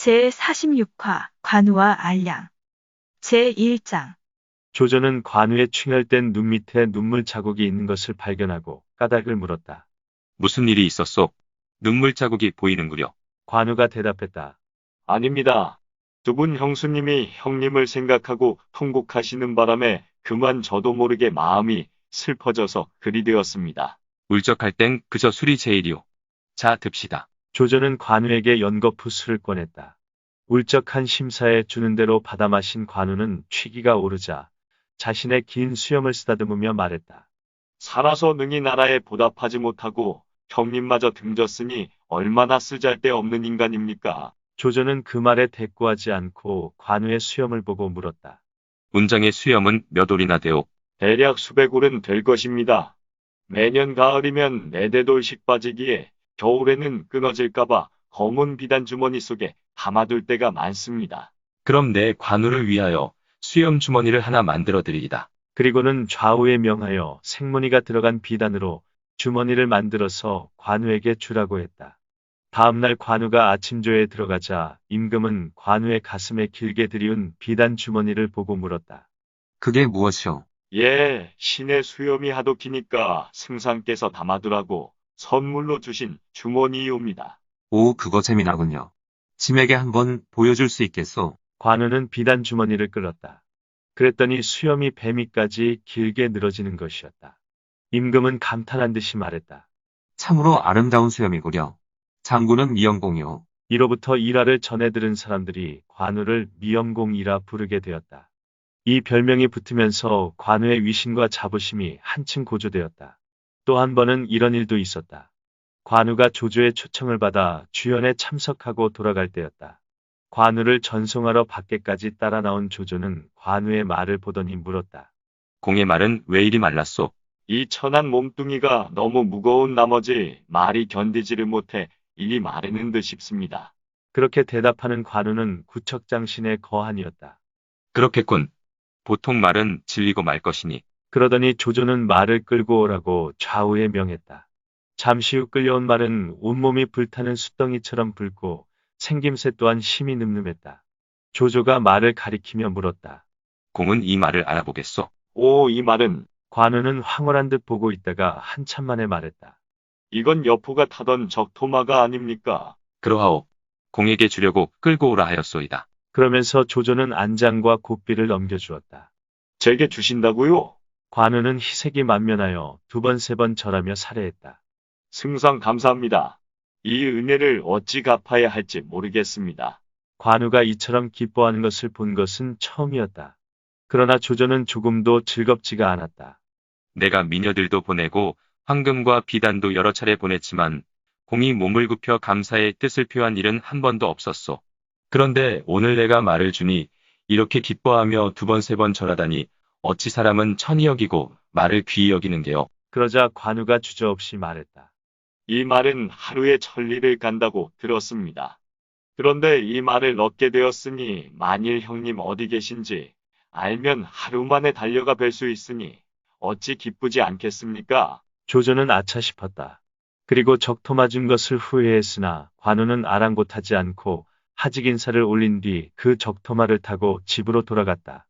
제46화 관우와 알량 제1장 조조는 관우의 충혈된 눈 밑에 눈물 자국이 있는 것을 발견하고 까닭을 물었다. 무슨 일이 있었소? 눈물 자국이 보이는구려. 관우가 대답했다. 아닙니다. 두 분 형수님이 형님을 생각하고 통곡하시는 바람에 그만 저도 모르게 마음이 슬퍼져서 그리 되었습니다. 울적할 땐 그저 술이 제일이오. 자, 듭시다. 조조는 관우에게 연거푸 술을 꺼냈다. 울적한 심사에 주는 대로 받아 마신 관우는 취기가 오르자 자신의 긴 수염을 쓰다듬으며 말했다. 살아서 능히 나라에 보답하지 못하고 형님마저 등졌으니 얼마나 쓰잘데없는 인간입니까? 조조는 그 말에 대꾸하지 않고 관우의 수염을 보고 물었다. 운장의 수염은 몇 올이나 되오. 대략 수백 올은 될 것입니다. 매년 가을이면 네대돌씩 빠지기에 겨울에는 끊어질까봐 검은 비단 주머니 속에 담아둘 때가 많습니다. 그럼 내 관우를 위하여 수염 주머니를 하나 만들어 드리이다. 그리고는 좌우에 명하여 생문이가 들어간 비단으로 주머니를 만들어서 관우에게 주라고 했다. 다음날 관우가 아침조에 들어가자 임금은 관우의 가슴에 길게 들이운 비단 주머니를 보고 물었다. 그게 무엇이오? 예, 신의 수염이 하도 기니까 승상께서 담아두라고 선물로 주신 주머니이옵니다. 오, 그거 재미나군요. 짐에게 한번 보여줄 수 있겠소? 관우는 비단 주머니를 끌었다. 그랬더니 수염이 배미까지 길게 늘어지는 것이었다. 임금은 감탄한 듯이 말했다. 참으로 아름다운 수염이구려. 장군은 미영공이오. 이로부터 일화를 전해 들은 사람들이 관우를 미영공이라 부르게 되었다. 이 별명이 붙으면서 관우의 위신과 자부심이 한층 고조되었다. 또 한 번은 이런 일도 있었다. 관우가 조조의 초청을 받아 주연에 참석하고 돌아갈 때였다. 관우를 전송하러 밖에까지 따라 나온 조조는 관우의 말을 보더니 물었다. 공의 말은 왜 이리 말랐소? 이 천한 몸뚱이가 너무 무거운 나머지 말이 견디지를 못해 이리 마르는 듯 싶습니다. 그렇게 대답하는 관우는 구척장신의 거한이었다. 그렇겠군. 보통 말은 질리고 말 것이니 그러더니 조조는 말을 끌고 오라고 좌우에 명했다. 잠시 후 끌려온 말은 온몸이 불타는 숯덩이처럼 붉고 생김새 또한 심히 늠름했다. 조조가 말을 가리키며 물었다. 공은 이 말을 알아보겠소. 오, 이 말은 관우는 황홀한 듯 보고 있다가 한참 만에 말했다. 이건 여포가 타던 적토마가 아닙니까? 그러하오. 공에게 주려고 끌고 오라 하였소이다. 그러면서 조조는 안장과 고삐를 넘겨주었다. 제게 주신다고요? 관우는 희색이 만면하여 두 번 세 번 절하며 살해했다. 승상 감사합니다. 이 은혜를 어찌 갚아야 할지 모르겠습니다. 관우가 이처럼 기뻐하는 것을 본 것은 처음이었다. 그러나 조조는 조금도 즐겁지가 않았다. 내가 미녀들도 보내고 황금과 비단도 여러 차례 보냈지만 공이 몸을 굽혀 감사의 뜻을 표한 일은 한 번도 없었소. 그런데 오늘 내가 말을 주니 이렇게 기뻐하며 두 번 세번 절하다니 어찌 사람은 천히 여기고 말을 귀히 여기는 게요. 그러자 관우가 주저없이 말했다. 이 말은 하루에 천리를 간다고 들었습니다. 그런데 이 말을 얻게 되었으니 만일 형님 어디 계신지 알면 하루 만에 달려가 뵐 수 있으니 어찌 기쁘지 않겠습니까? 조조는 아차 싶었다. 그리고 적토 맞은 것을 후회했으나 관우는 아랑곳하지 않고 하직 인사를 올린 뒤 그 적토마를 타고 집으로 돌아갔다.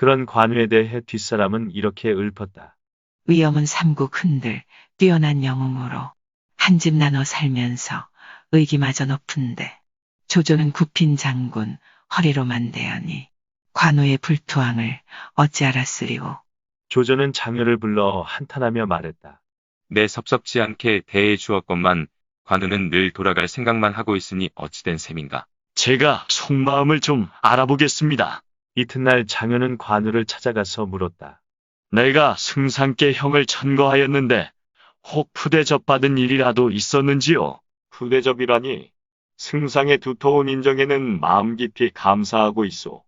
그런 관우에 대해 뒷사람은 이렇게 읊었다. 위엄은 삼국 흔들 뛰어난 영웅으로 한 집 나눠 살면서 의기마저 높은데 조조는 굽힌 장군 허리로만 대하니 관우의 불투항을 어찌 알았으리오. 조조는 장녀를 불러 한탄하며 말했다. 내 섭섭지 않게 대해 주었건만 관우는 늘 돌아갈 생각만 하고 있으니 어찌된 셈인가. 제가 속마음을 좀 알아보겠습니다. 이튿날 장녀는 관우를 찾아가서 물었다. 내가 승상께 형을 천거하였는데 혹 푸대접 받은 일이라도 있었는지요? 푸대접이라니 승상의 두터운 인정에는 마음 깊이 감사하고 있소.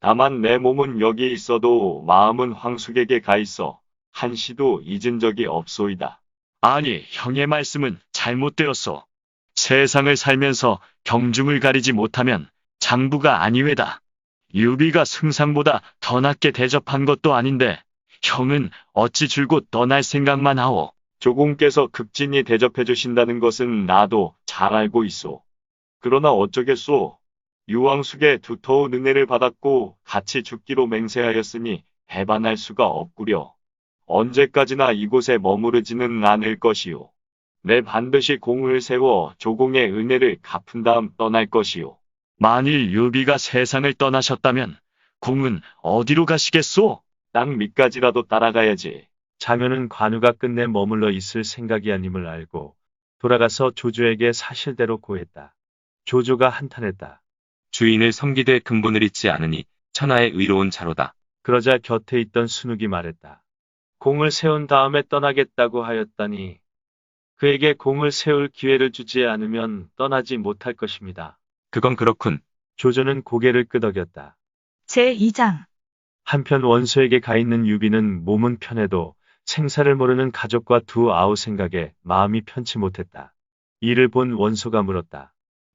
다만 내 몸은 여기 있어도 마음은 황숙에게 가 있어 한시도 잊은 적이 없소이다. 아니, 형의 말씀은 잘못되었소. 세상을 살면서 경중을 가리지 못하면 장부가 아니외다. 유비가 승상보다 더 낫게 대접한 것도 아닌데 형은 어찌 줄곧 떠날 생각만 하오. 조공께서 극진히 대접해 주신다는 것은 나도 잘 알고 있소. 그러나 어쩌겠소. 유왕숙의 두터운 은혜를 받았고 같이 죽기로 맹세하였으니 해반할 수가 없구려. 언제까지나 이곳에 머무르지는 않을 것이요. 내 반드시 공을 세워 조공의 은혜를 갚은 다음 떠날 것이요. 만일 유비가 세상을 떠나셨다면 공은 어디로 가시겠소? 땅 밑까지라도 따라가야지. 장현은 관우가 끝내 머물러 있을 생각이 아님을 알고 돌아가서 조조에게 사실대로 고했다. 조조가 한탄했다. 주인을 섬기되 근본을 잊지 않으니 천하의 의로운 자로다. 그러자 곁에 있던 순욱이 말했다. 공을 세운 다음에 떠나겠다고 하였다니 그에게 공을 세울 기회를 주지 않으면 떠나지 못할 것입니다. 그건 그렇군. 조조는 고개를 끄덕였다. 제2장 한편 원소에게 가 있는 유비는 몸은 편해도 생사를 모르는 가족과 두 아우 생각에 마음이 편치 못했다. 이를 본 원소가 물었다.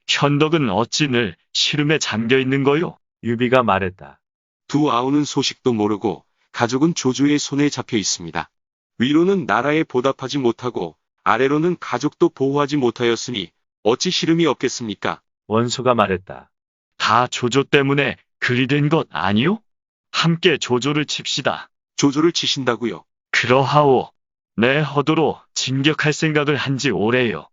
현덕은 어찌 늘 시름에 잠겨 있는 거요? 유비가 말했다. 두 아우는 소식도 모르고 가족은 조조의 손에 잡혀 있습니다. 위로는 나라에 보답하지 못하고 아래로는 가족도 보호하지 못하였으니 어찌 시름이 없겠습니까? 원소가 말했다. 다 조조 때문에 그리 된 것 아니요? 함께 조조를 칩시다. 조조를 치신다고요. 그러하오. 내 허도로 진격할 생각을 한 지 오래요.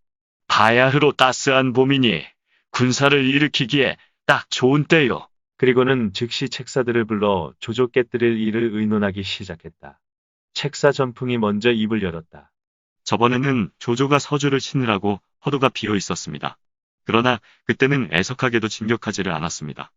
바야흐로 따스한 봄이니 군사를 일으키기에 딱 좋은 때요. 그리고는 즉시 책사들을 불러 조조 깨뜨릴 일을 의논하기 시작했다. 책사 전풍이 먼저 입을 열었다. 저번에는 조조가 서주를 치느라고 허도가 비어 있었습니다. 그러나 그때는 애석하게도 진격하지를 않았습니다.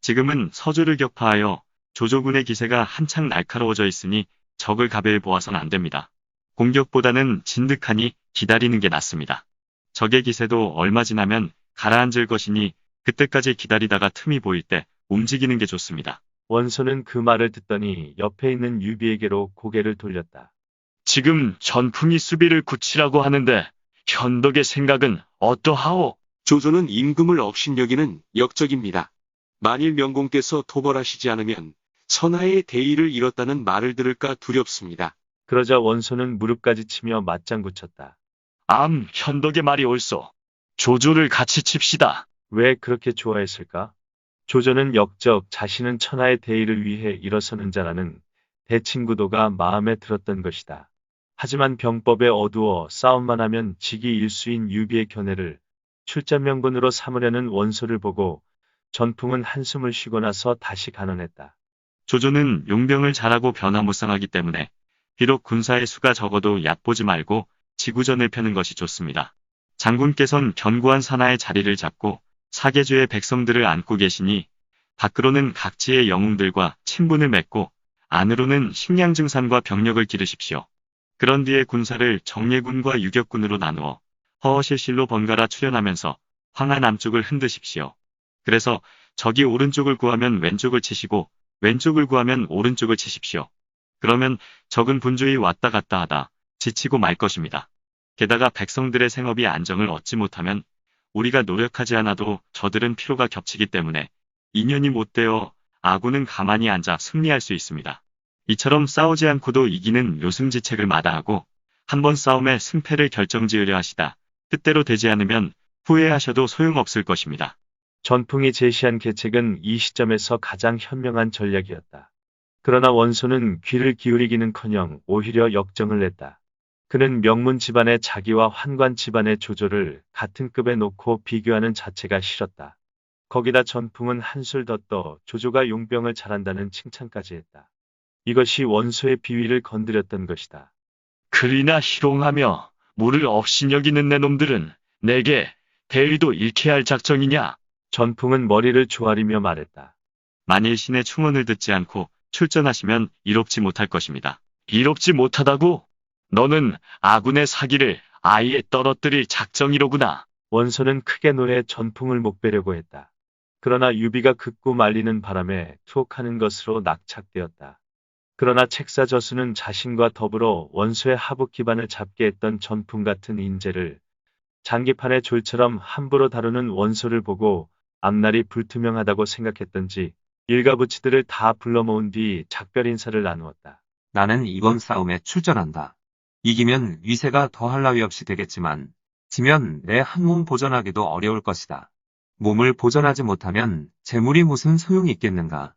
지금은 서주를 격파하여 조조군의 기세가 한창 날카로워져 있으니 적을 가벨 보아선 안 됩니다. 공격보다는 진득하니 기다리는 게 낫습니다. 적의 기세도 얼마 지나면 가라앉을 것이니 그때까지 기다리다가 틈이 보일 때 움직이는 게 좋습니다. 원소는 그 말을 듣더니 옆에 있는 유비에게로 고개를 돌렸다. 지금 전풍이 수비를 굳히라고 하는데 현덕의 생각은 어떠하오? 조조는 임금을 업신여기는 역적입니다. 만일 명공께서 토벌하시지 않으면 선하의 대의를 잃었다는 말을 들을까 두렵습니다. 그러자 원소는 무릎까지 치며 맞장구 쳤다. 암, 현덕의 말이 옳소. 조조를 같이 칩시다. 왜 그렇게 좋아했을까? 조조는 역적 자신은 천하의 대의를 위해 일어서는 자라는 대칭구도가 마음에 들었던 것이다. 하지만 병법에 어두워 싸움만 하면 지기 일수인 유비의 견해를 출전명분으로 삼으려는 원소를 보고 전풍은 한숨을 쉬고 나서 다시 간언했다. 조조는 용병을 잘하고 변화무쌍하기 때문에 비록 군사의 수가 적어도 얕보지 말고 지구전을 펴는 것이 좋습니다. 장군께선 견고한 산하의 자리를 잡고 사계주의 백성들을 안고 계시니 밖으로는 각지의 영웅들과 친분을 맺고 안으로는 식량 증산과 병력을 기르십시오. 그런 뒤에 군사를 정예군과 유격군으로 나누어 허허실실로 번갈아 출현하면서 황하 남쪽을 흔드십시오. 그래서 적이 오른쪽을 구하면 왼쪽을 치시고 왼쪽을 구하면 오른쪽을 치십시오. 그러면 적은 분주히 왔다 갔다 하다 지치고 말 것입니다. 게다가 백성들의 생업이 안정을 얻지 못하면 우리가 노력하지 않아도 저들은 피로가 겹치기 때문에 인연이 못되어 아군은 가만히 앉아 승리할 수 있습니다. 이처럼 싸우지 않고도 이기는 요승지책을 마다하고 한번 싸움의 승패를 결정지으려 하시다. 뜻대로 되지 않으면 후회하셔도 소용없을 것입니다. 전풍이 제시한 계책은 이 시점에서 가장 현명한 전략이었다. 그러나 원소는 귀를 기울이기는커녕 오히려 역정을 냈다. 그는 명문 집안의 자기와 환관 집안의 조조를 같은 급에 놓고 비교하는 자체가 싫었다. 거기다 전풍은 한술 더 떠 조조가 용병을 잘한다는 칭찬까지 했다. 이것이 원소의 비위를 건드렸던 것이다. 그리나 희롱하며 물을 업신여기는 내 놈들은 내게 대의도 잃게 할 작정이냐? 전풍은 머리를 조아리며 말했다. 만일 신의 충언을 듣지 않고 출전하시면 이롭지 못할 것입니다. 이롭지 못하다고? 너는 아군의 사기를 아예 떨어뜨릴 작정이로구나. 원소는 크게 노래 전풍을 목베려고 했다. 그러나 유비가 긋고 말리는 바람에 투옥하는 것으로 낙착되었다. 그러나 책사 저수는 자신과 더불어 원소의 하복 기반을 잡게 했던 전풍 같은 인재를 장기판의 졸처럼 함부로 다루는 원소를 보고 앞날이 불투명하다고 생각했던지 일가부치들을 다 불러 모은 뒤 작별 인사를 나누었다. 나는 이번 싸움에 출전한다. 이기면 위세가 더할 나위 없이 되겠지만 지면 내 한 몸 보전하기도 어려울 것이다. 몸을 보전하지 못하면 재물이 무슨 소용이 있겠는가.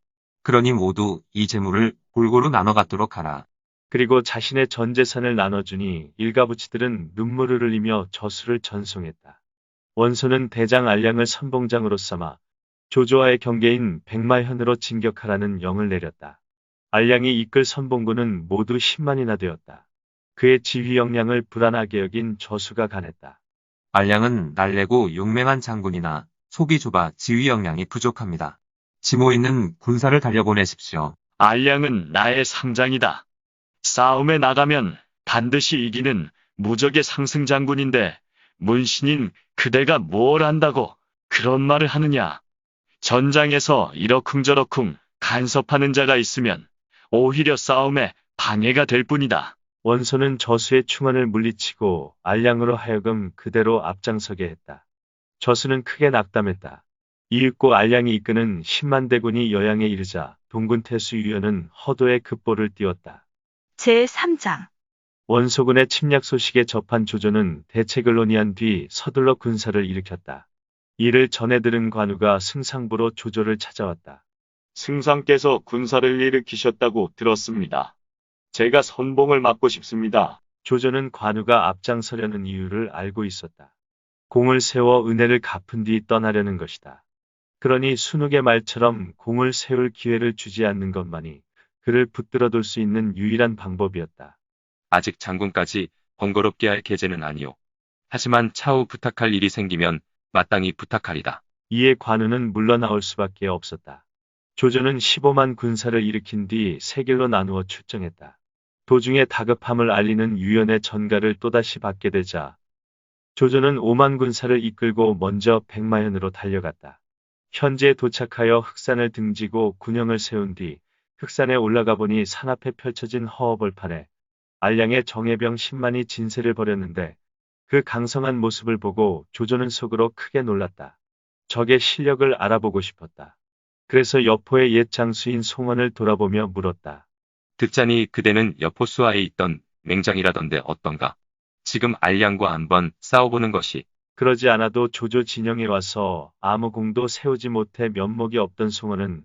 그러니 모두 이 재물을 골고루 나눠 갖도록 하라. 그리고 자신의 전 재산을 나눠주니 일가부치들은 눈물을 흘리며 저수를 전송했다. 원소는 대장 알량을 선봉장으로 삼아 조조와의 경계인 백마현으로 진격하라는 영을 내렸다. 알량이 이끌 선봉군은 모두 10만이나 되었다. 그의 지휘 역량을 불안하게 여긴 저수가 간했다. 알량은 날래고 용맹한 장군이나 속이 좁아 지휘 역량이 부족합니다. 지모 있는 군사를 달려보내십시오. 알량은 나의 상장이다. 싸움에 나가면 반드시 이기는 무적의 상승 장군인데 문신인 그대가 뭘 안다고 그런 말을 하느냐. 전장에서 이러쿵저러쿵 간섭하는 자가 있으면 오히려 싸움에 방해가 될 뿐이다. 원소는 저수의 충원을 물리치고 알량으로 하여금 그대로 앞장서게 했다. 저수는 크게 낙담했다. 이윽고 알량이 이끄는 10만 대군이 여양에 이르자 동군 태수 유연은 허도의 급보를 띄웠다. 제3장. 원소군의 침략 소식에 접한 조조는 대책을 논의한 뒤 서둘러 군사를 일으켰다. 이를 전해 들은 관우가 승상부로 조조를 찾아왔다. 승상께서 군사를 일으키셨다고 들었습니다. 제가 선봉을 맡고 싶습니다. 조조는 관우가 앞장서려는 이유를 알고 있었다. 공을 세워 은혜를 갚은 뒤 떠나려는 것이다. 그러니 순욱의 말처럼 공을 세울 기회를 주지 않는 것만이 그를 붙들어둘 수 있는 유일한 방법이었다. 아직 장군까지 번거롭게 할 계제는 아니오. 하지만 차후 부탁할 일이 생기면 마땅히 부탁하리다. 이에 관우는 물러나올 수밖에 없었다. 조조는 15만 군사를 일으킨 뒤 세 길로 나누어 출정했다. 도중에 다급함을 알리는 유연의 전가를 또다시 받게 되자 조조는 5만 군사를 이끌고 먼저 백마현으로 달려갔다. 현지에 도착하여 흑산을 등지고 군영을 세운 뒤 흑산에 올라가 보니 산 앞에 펼쳐진 허허벌판에 알량의 정예병 10만이 진세를 벌였는데 그 강성한 모습을 보고 조조는 속으로 크게 놀랐다. 적의 실력을 알아보고 싶었다. 그래서 여포의 옛 장수인 송원을 돌아보며 물었다. 듣자니 그대는 여포 수하에 있던 맹장이라던데 어떤가? 지금 알량과 한번 싸워보는 것이 그러지 않아도 조조 진영에 와서 아무 공도 세우지 못해 면목이 없던 송원은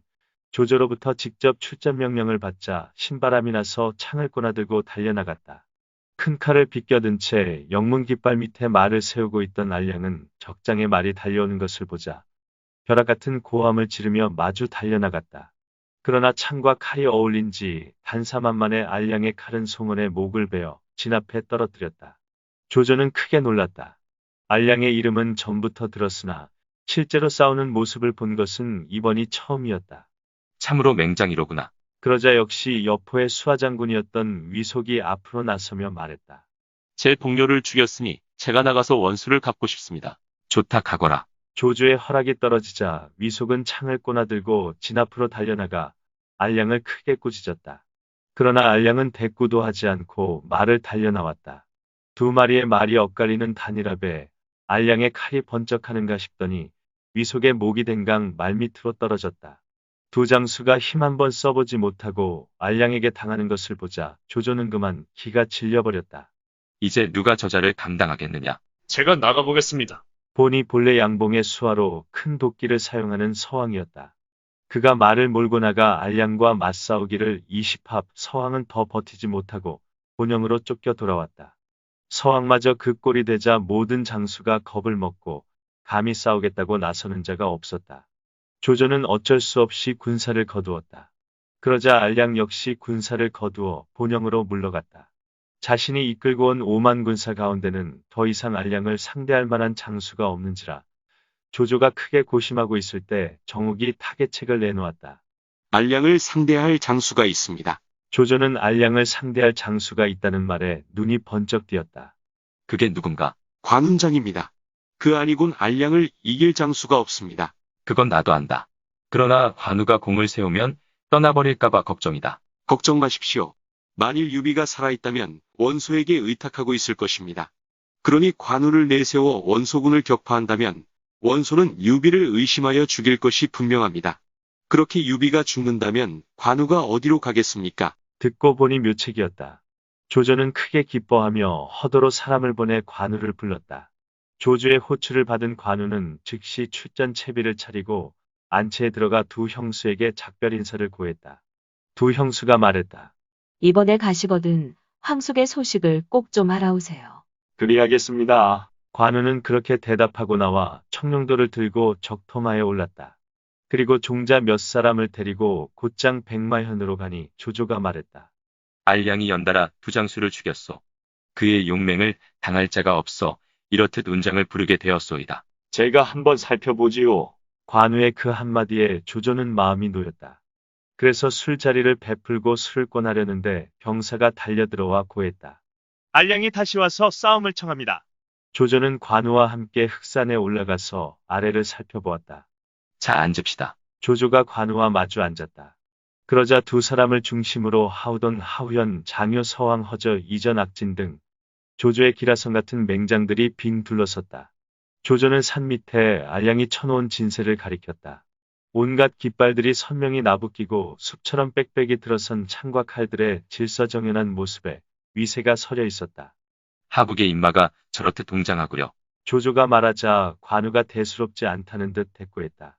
조조로부터 직접 출전 명령을 받자 신바람이 나서 창을 꼬나들고 달려나갔다. 큰 칼을 비껴든 채 영문 깃발 밑에 말을 세우고 있던 알량은 적장에 말이 달려오는 것을 보자 벼락 같은 고함을 지르며 마주 달려나갔다. 그러나 창과 칼이 어울린 지 단사만 만에 알량의 칼은 송원의 목을 베어 진 앞에 떨어뜨렸다. 조조는 크게 놀랐다. 알량의 이름은 전부터 들었으나 실제로 싸우는 모습을 본 것은 이번이 처음이었다. 참으로 맹장이로구나. 그러자 역시 여포의 수하장군이었던 위속이 앞으로 나서며 말했다. 제 동료를 죽였으니 제가 나가서 원수를 갚고 싶습니다. 좋다 가거라. 조조의 허락이 떨어지자 위속은 창을 꼬나들고 진 앞으로 달려나가 알량을 크게 꾸짖었다. 그러나 알량은 대꾸도 하지 않고 말을 달려나왔다. 두 마리의 말이 엇갈리는 단일합에 알량의 칼이 번쩍하는가 싶더니 위속의 목이 댕강 말밑으로 떨어졌다. 두 장수가 힘 한 번 써보지 못하고 알량에게 당하는 것을 보자 조조는 그만 기가 질려버렸다. 이제 누가 저자를 감당하겠느냐? 제가 나가보겠습니다. 본이 본래 양봉의 수하로 큰 도끼를 사용하는 서왕이었다. 그가 말을 몰고 나가 알량과 맞싸우기를 20합 서왕은 더 버티지 못하고 본영으로 쫓겨 돌아왔다. 서왕마저 그 꼴이 되자 모든 장수가 겁을 먹고 감히 싸우겠다고 나서는 자가 없었다. 조조는 어쩔 수 없이 군사를 거두었다. 그러자 알량 역시 군사를 거두어 본영으로 물러갔다. 자신이 이끌고 온 5만 군사 가운데는 더 이상 알량을 상대할 만한 장수가 없는지라 조조가 크게 고심하고 있을 때 정욱이 타계책을 내놓았다. 알량을 상대할 장수가 있습니다. 조조는 알량을 상대할 장수가 있다는 말에 눈이 번쩍 띄었다. 그게 누군가? 관운장입니다. 그 아니곤 알량을 이길 장수가 없습니다. 그건 나도 안다. 그러나 관우가 공을 세우면 떠나버릴까봐 걱정이다. 걱정 마십시오. 만일 유비가 살아있다면 원소에게 의탁하고 있을 것입니다. 그러니 관우를 내세워 원소군을 격파한다면 원소는 유비를 의심하여 죽일 것이 분명합니다. 그렇게 유비가 죽는다면 관우가 어디로 가겠습니까? 듣고 보니 묘책이었다. 조조는 크게 기뻐하며 허도로 사람을 보내 관우를 불렀다. 조주의 호출을 받은 관우는 즉시 출전 채비를 차리고 안채에 들어가 두 형수에게 작별 인사를 고했다. 두 형수가 말했다. 이번에 가시거든 황숙의 소식을 꼭 좀 알아오세요. 그리하겠습니다. 관우는 그렇게 대답하고 나와 청룡도를 들고 적토마에 올랐다. 그리고 종자 몇 사람을 데리고 곧장 백마현으로 가니 조조가 말했다. 알량이 연달아 두 장수를 죽였소. 그의 용맹을 당할 자가 없어 이렇듯 운장을 부르게 되었소이다. 제가 한번 살펴보지요. 관우의 그 한마디에 조조는 마음이 놓였다. 그래서 술자리를 베풀고 술을 권하려는데 병사가 달려들어와 고했다. 알량이 다시 와서 싸움을 청합니다. 조조는 관우와 함께 흑산에 올라가서 아래를 살펴보았다. 자, 앉읍시다. 조조가 관우와 마주 앉았다. 그러자 두 사람을 중심으로 하우돈, 하우현, 장효, 서왕, 허저, 이전, 악진 등 조조의 기라성 같은 맹장들이 빙 둘러섰다. 조조는 산 밑에 알량이 쳐놓은 진세를 가리켰다. 온갖 깃발들이 선명히 나부끼고 숲처럼 빽빽이 들어선 창과 칼들의 질서정연한 모습에 위세가 서려 있었다. 하북의 인마가 저렇듯 동장하구려. 조조가 말하자 관우가 대수롭지 않다는 듯 대꾸했다.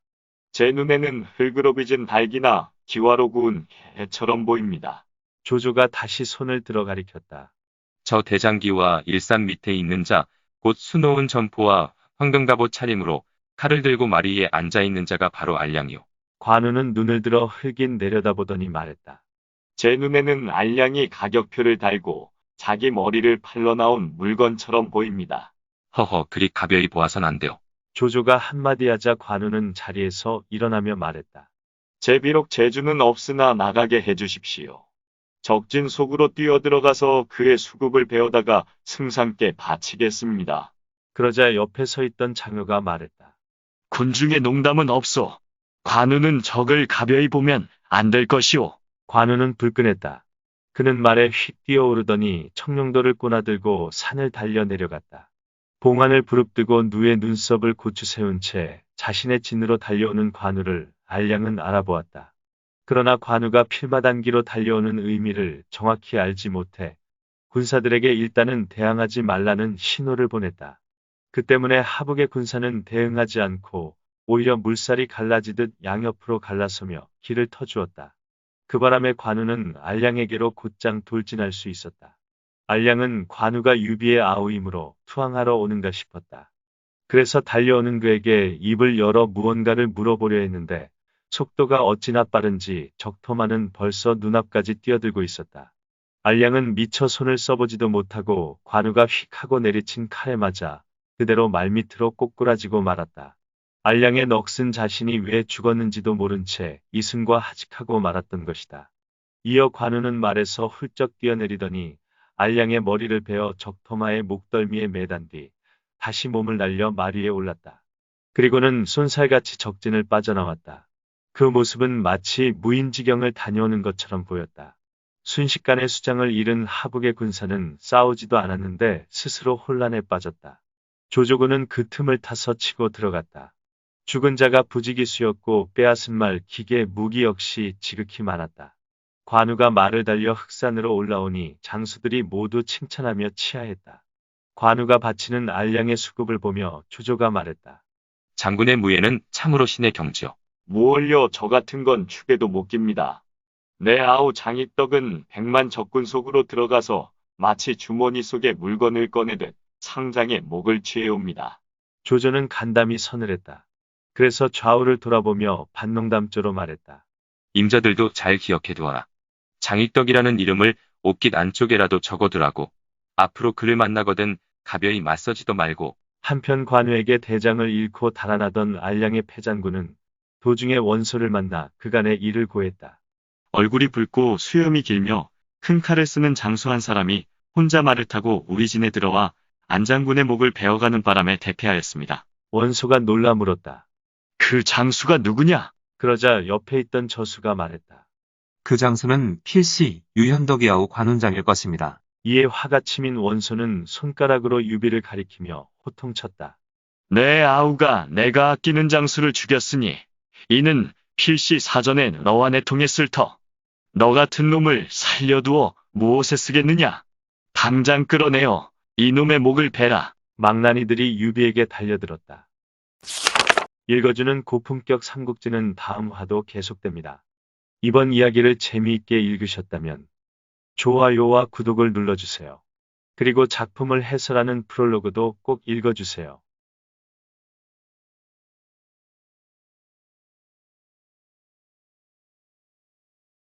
제 눈에는 흙으로 빚은 닭이나 기와로 구운 해처럼 보입니다. 조조가 다시 손을 들어 가리켰다. 저 대장기와 일산 밑에 있는 자, 곧 수놓은 점포와 황금갑옷 차림으로 칼을 들고 마리 위에 앉아 있는 자가 바로 알량이요. 관우는 눈을 들어 흙인 내려다보더니 말했다. 제 눈에는 알량이 가격표를 달고 자기 머리를 팔러 나온 물건처럼 보입니다. 허허, 그리 가벼이 보아선 안 돼요. 조조가 한마디 하자 관우는 자리에서 일어나며 말했다. 제 비록 재주는 없으나 나가게 해주십시오. 적진 속으로 뛰어들어가서 그의 수급을 배우다가 승상께 바치겠습니다. 그러자 옆에 서 있던 장효가 말했다. 군중의 농담은 없소. 관우는 적을 가벼이 보면 안 될 것이오. 관우는 불끈했다. 그는 말에 휙 뛰어오르더니 청룡도를 꼬나들고 산을 달려 내려갔다. 봉안을 부릅뜨고 누의 눈썹을 고추 세운 채 자신의 진으로 달려오는 관우를 알량은 알아보았다. 그러나 관우가 필마단기로 달려오는 의미를 정확히 알지 못해 군사들에게 일단은 대항하지 말라는 신호를 보냈다. 그 때문에 하북의 군사는 대응하지 않고 오히려 물살이 갈라지듯 양옆으로 갈라서며 길을 터주었다. 그 바람에 관우는 알량에게로 곧장 돌진할 수 있었다. 알량은 관우가 유비의 아우이므로 투항하러 오는가 싶었다. 그래서 달려오는 그에게 입을 열어 무언가를 물어보려 했는데 속도가 어찌나 빠른지 적토마는 벌써 눈앞까지 뛰어들고 있었다. 알량은 미처 손을 써보지도 못하고 관우가 휙 하고 내리친 칼에 맞아 그대로 말밑으로 꼬꾸라지고 말았다. 알량의 넋은 자신이 왜 죽었는지도 모른 채 이승과 하직하고 말았던 것이다. 이어 관우는 말에서 훌쩍 뛰어내리더니 알량의 머리를 베어 적토마의 목덜미에 매단 뒤 다시 몸을 날려 말 위에 올랐다. 그리고는 쏜살같이 적진을 빠져나왔다. 그 모습은 마치 무인지경을 다녀오는 것처럼 보였다. 순식간에 수장을 잃은 하북의 군사는 싸우지도 않았는데 스스로 혼란에 빠졌다. 조조군은 그 틈을 타서 치고 들어갔다. 죽은 자가 부지기수였고 빼앗은 말, 기계, 무기 역시 지극히 많았다. 관우가 말을 달려 흑산으로 올라오니 장수들이 모두 칭찬하며 치하했다. 관우가 바치는 알량의 수급을 보며 조조가 말했다. 장군의 무예는 참으로 신의 경지요. 무얼려 저 같은 건 축에도 못 깁니다. 내 아우 장이떡은 백만 적군 속으로 들어가서 마치 주머니 속에 물건을 꺼내듯 상장에 목을 취해옵니다. 조조는 간담이 서늘했다. 그래서 좌우를 돌아보며 반농담조로 말했다. 임자들도 잘 기억해 두어라. 장익덕이라는 이름을 옷깃 안쪽에라도 적어두라고. 앞으로 그를 만나거든 가벼이 맞서지도 말고 한편 관우에게 대장을 잃고 달아나던 알량의 패장군은 도중에 원소를 만나 그간의 일을 고했다. 얼굴이 붉고 수염이 길며 큰 칼을 쓰는 장수 한 사람이 혼자 말을 타고 우리 진에 들어와 안장군의 목을 베어가는 바람에 대패하였습니다. 원소가 놀라 물었다. 그 장수가 누구냐? 그러자 옆에 있던 저수가 말했다. 그 장수는 필시 유현덕이아우 관훈장일 것입니다. 이에 화가 치민 원소는 손가락으로 유비를 가리키며 호통쳤다. 내 아우가 내가 아끼는 장수를 죽였으니 이는 필시 사전에 너와 내 통에 쓸 터. 너 같은 놈을 살려두어 무엇에 쓰겠느냐? 당장 끌어내어 이놈의 목을 베라. 망나니들이 유비에게 달려들었다. 읽어주는 고품격 삼국지는 다음 화도 계속됩니다. 이번 이야기를 재미있게 읽으셨다면 좋아요와 구독을 눌러주세요. 그리고 작품을 해설하는 프롤로그도 꼭 읽어주세요.